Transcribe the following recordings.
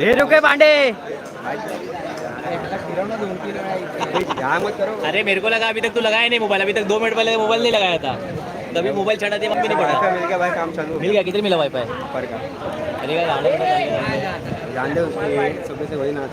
हे रुके पांडे। अरे मेरे को लगा अभी तक तू लगाया नहीं मोबाइल अभी तक दो मिनट पहले मोबाइल नहीं लगाया था। तभी मोबाइल चढ़ा दिया मम्मी नहीं पड़ा मिल गया भाई काम चालू मिल गया कितने मिला वाईफाई पर का। अरे का गाने जान दे उसके सुबह से वही नाच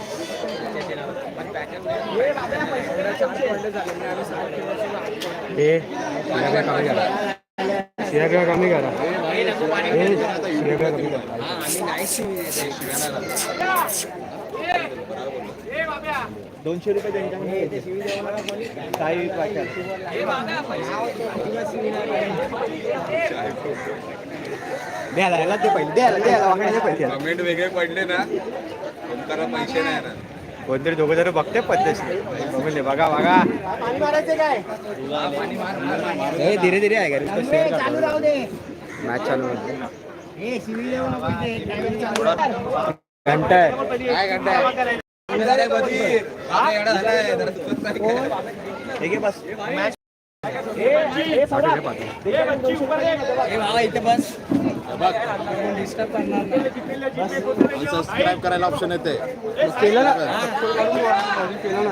हे कमी करा कमी करा कमी करा दोनशे रुपये त्यांच्याकडे काही द्यायला ते पहिले द्यायला द्यायला वाकड्याचे पैसे. कमेंट वेगळे पडले ना. पैसे नाही येणार. कोणतरी दोघं जर बघते पद्धतशीर. बघून दे, बघा बघा. हे धीरे धीरे आहे का चालू राहू दे मॅच चालू होते हे शिवी देऊ नको इथे. timing चालू आहे. घंटा आहे. काय करताय हे घे बस. हे बाबा इथे बस. डिस्टर्ब करणार नाही सबस्क्राईब करायला ऑप्शन येते. केलं ना? केलं ना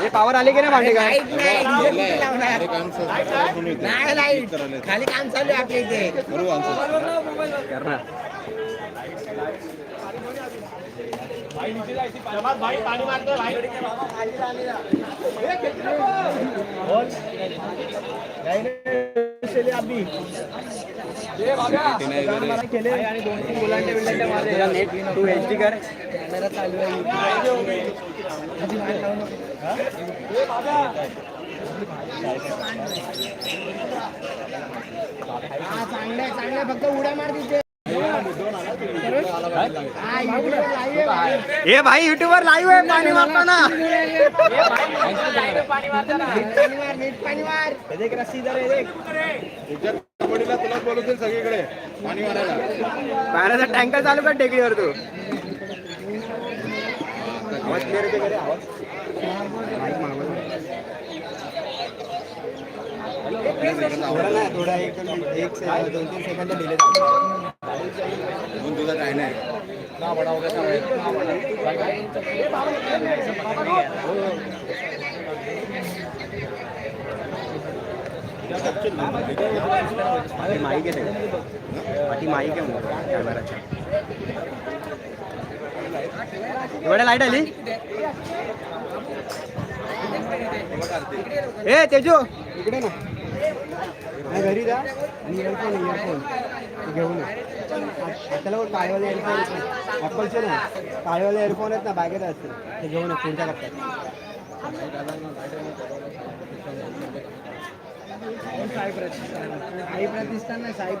हे पावर आले की नाही भांडे काय? खाली काम चालू आहे आपल्या इथे. करू unsubscribe. करणार. नेट टू एच डी कर. हा फक्त उड्या मार तिथे. हा भाई. भाई युट्यूबवर लाईव्ह आहे. पाणी मारताना. नीट पाणी मार पाणी मार सगळीकडे. पाणी मारायला. पाण्याचा टँकर चालू कर टेकडीवर तू. आवाज क्लिअर येते का? आवाज. थोडा एक दोन तीन सेकंद डिले म्हणून तुझं काय नाही. पाठी माईक आहे पाठी माईक आहे म्हणून कॅमेराच्या. एवढ्या लाइट आली? ए तेजू! इकडे ना. घरी जा. आणि इयरफोन इयरफोन घेऊन त्याला बघ काळेवाले इयरफोन ॲपलचे ना काळेवाले इयरफोन आहेत ना बॅगेत असते ते घेऊन સાઈ પ્રતિષ્ઠાન સાઈ પ્રતિષ્ઠાન ને સાઈ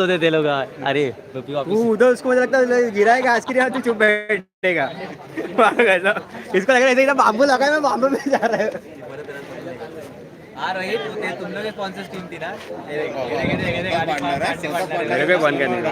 होते थे लोग हाँ। अरे बपियो आपको वो उधर उसको मुझे लगता है गिराएगा आज की रात चुप बैठेगा। ऐसा। इसको लग रहा है ऐसे बांबू लगा मैं बांबू में जा रहा है। आ रही तो तुम लोग स्पॉन्सर्स टीम थी ना। ये देखो ये देखो गाड़ी पार्टनर है बंद करने का